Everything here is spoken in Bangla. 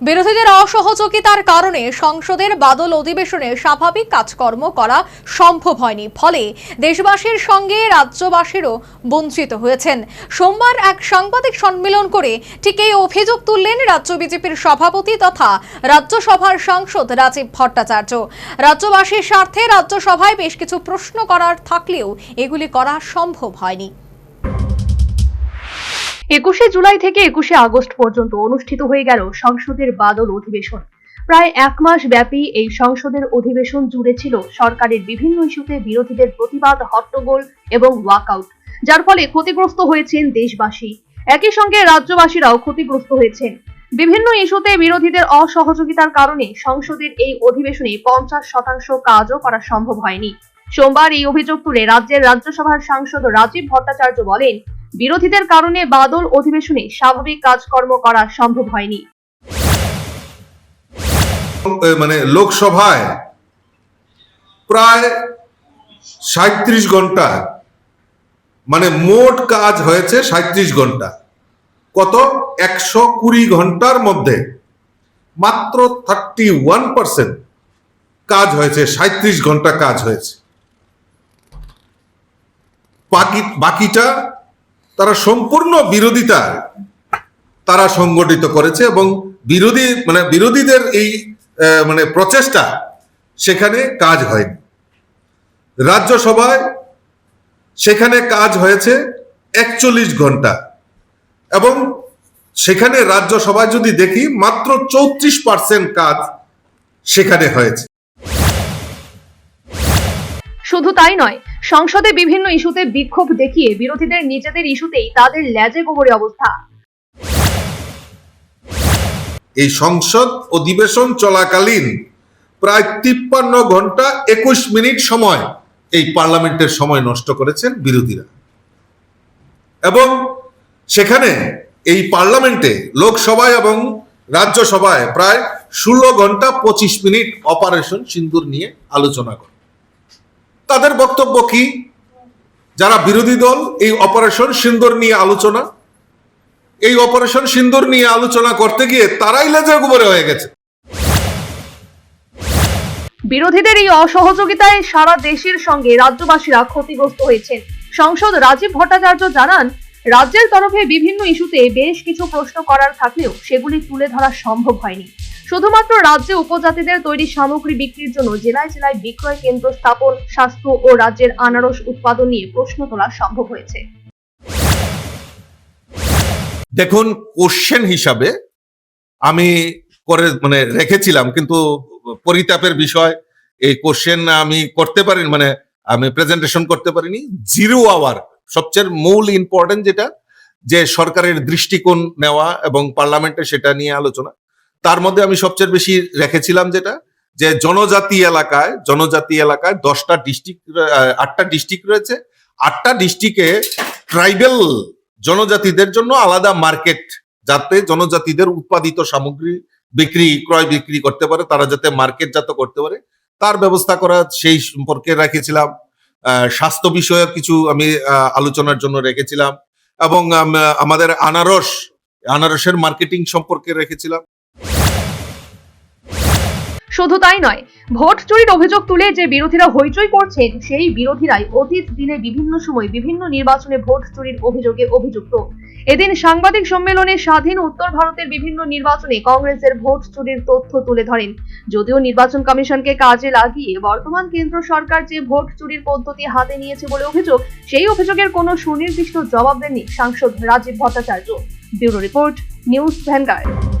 বিরোধীদের অসহযোগিতার কারণে সংসদের বাদল অধিবেশনে স্বাভাবিক কাজকর্ম করা সম্ভব হয়নি। ফলে দেশবাসীর সঙ্গে রাজ্যবাসীরও বঞ্চিত হয়েছেন। সোমবার এক সাংবাদিক সম্মেলন করে ঠিক এই অভিযোগ তুললেন রাজ্য বিজেপির সভাপতি তথা রাজ্যসভার সাংসদ রাজীব ভট্টাচার্য। রাজ্যবাসীর স্বার্থে রাজ্যসভায় বেশ কিছু প্রশ্ন করার থাকলেও এগুলি করা সম্ভব হয়নি। একুশে জুলাই থেকে একুশে আগস্ট পর্যন্ত অনুষ্ঠিত হয়ে গেল সংসদের বাদল অধিবেশন। প্রায় এক মাস ব্যাপী এই সংসদের অধিবেশন জুড়ে ছিল সরকারের বিভিন্ন ইস্যুতে বিরোধীদের প্রতিবাদ, হট্টগোল এবং ওয়াকআউট, যার ফলে ক্ষতিগ্রস্ত হয়েছেন দেশবাসী। একই সঙ্গে রাজ্যবাসীরাও ক্ষতিগ্রস্ত হয়েছেন। বিভিন্ন ইস্যুতে বিরোধীদের অসহযোগিতার কারণে সংসদের এই অধিবেশনে পঞ্চাশ শতাংশ কাজও করা সম্ভব হয়নি। সোমবার এই অভিযোগ তুলে রাজ্যের রাজ্যসভার সাংসদ রাজীব ভট্টাচার্য বলেন বিরোধীদের কারণে বাদল অধিবেশনে স্বাভাবিক কাজকর্ম করা সম্ভব হয়নি। মানে লোকসভায় প্রায় সাঁত্রিশ ঘণ্টা মানে মোট কাজ হয়েছে সাঁত্রিশ ঘণ্টা। কত? একশো কুড়ি ঘণ্টার মধ্যে মাত্র থার্টি ওয়ান পার্সেন্ট কাজ হয়েছে, সাঁত্রিশ ঘণ্টা কাজ হয়েছে। বাকি বাকিটা তারা সম্পূর্ণ বিরোধিতা তারা সংগঠিত করেছে এবং বিরোধী মানে বিরোধীদের এই মানে প্রচেষ্টা সেখানে কাজ হয়নি। রাজ্যসভায় সেখানে কাজ হয়েছে একচল্লিশ ঘণ্টা এবং সেখানে রাজ্যসভায় যদি দেখি মাত্র চৌত্রিশ পার্সেন্ট কাজ সেখানে হয়েছে। শুধু তাই নয়, সংসদে বিভিন্ন ইস্যুতে বিক্ষোভ দেখিয়ে বিরোধীদের নিজেদের ইস্যুতেই তাদের ল্যাজে গোবরে অবস্থা। এই সংসদ অধিবেশন চলাকালীন প্রায় তিপ্পান্ন ঘণ্টা একুশ মিনিট সময় এই পার্লামেন্টের সময় নষ্ট করেছেন বিরোধীরা। এবং সেখানে এই পার্লামেন্টে লোকসভায় এবং রাজ্যসভায় প্রায় ষোলো ঘণ্টা পঁচিশ মিনিট অপারেশন সিন্দুর নিয়ে আলোচনা করে তাদের বক্তব্য কি? যারা বিরোধী দল, এই অপারেশন সিন্দুর নিয়ে আলোচনা। এই অপারেশন সিন্দুর নিয়ে আলোচনা করতে গিয়ে তারাই লেজে গোবরে হয়ে গেছে। বিরোধীদের এই অসহযোগিতায় সারা দেশের সঙ্গে রাজ্যবাসীরা ক্ষতিগ্রস্ত হয়েছেন। সংসদ রাজীব ভট্টাচার্য জানান, রাজ্যের তরফে বিভিন্ন ইস্যুতে বেশ কিছু প্রশ্ন করার থাকলেও সেগুলি তুলে ধরা সম্ভব হয়নি। শুধুমাত্র রাজ্যে উপজাতিদের তৈরি সামগ্রী বিক্রির জন্য জেলায় জেলায় বিক্রয় কেন্দ্র স্থাপন, স্বাস্থ্য ও রাজ্যের আনারস উৎপাদন নিয়ে প্রশ্ন তোলা সম্ভব হয়েছে। দেখুন কোশ্চেন হিসাবে আমি করে মানে রেখেছিলাম, কিন্তু পরিতাপের বিষয়, এই কোশ্চেন আমি করতে পারি মানে আমি প্রেজেন্টেশন করতে পারিনি। জিরো আওয়ার সবচেয়ে মূল ইম্পর্টেন্ট যেটা, যে সরকারের দৃষ্টিকোণ নেওয়া এবং পার্লামেন্টে সেটা নিয়ে আলোচনা। তার মধ্যে আমি সবচেয়ে বেশি রেখেছিলাম যেটা, যে জনজাতি এলাকায় জনজাতি এলাকায় দশটা ডিস্ট্রিক্ট আটটা ডিস্ট্রিক্ট রয়েছে। আটটা ডিস্ট্রিক্টে ট্রাইবেল জনজাতিদের জন্য আলাদা মার্কেট যাতে জনজাতিদের উৎপাদিত সামগ্রী বিক্রি, ক্রয় বিক্রি করতে পারে, তারা যাতে মার্কেট জাত করতে পারে। তার ব্যবস্থা করা সেই সম্পর্কে রেখেছিলাম। স্বাস্থ্য বিষয়ক কিছু আমি আলোচনার জন্য রেখেছিলাম। এবং আমাদের আনারস, আনারসের মার্কেটিং সম্পর্কে রেখেছিলাম। শুধু তাই নয়, ভোট চুরির অভিযোগ তুলে যে বিরোধীরা হইচই করছেন, সেই বিরোধীরাই অতীত দিনে বিভিন্ন সময় বিভিন্ন নির্বাচনে ভোট চুরির অভিযোগে অভিযুক্ত। এদিন সাংবাদিক সম্মেলনে স্বাধীন উত্তর ভারতের বিভিন্ন নির্বাচনে কংগ্রেসের ভোট চুরির তথ্য তুলে ধরেন। যদিও নির্বাচন কমিশনকে কাজে লাগিয়ে বর্তমান কেন্দ্র সরকার যে ভোট চুরির পদ্ধতি হাতে নিয়েছে বলে অভিযোগ, সেই অভিযোগের কোনো সুনির্দিষ্ট জবাব দেননি সাংসদ Rajib Bhattacharya. Bureau report, news Vanguard.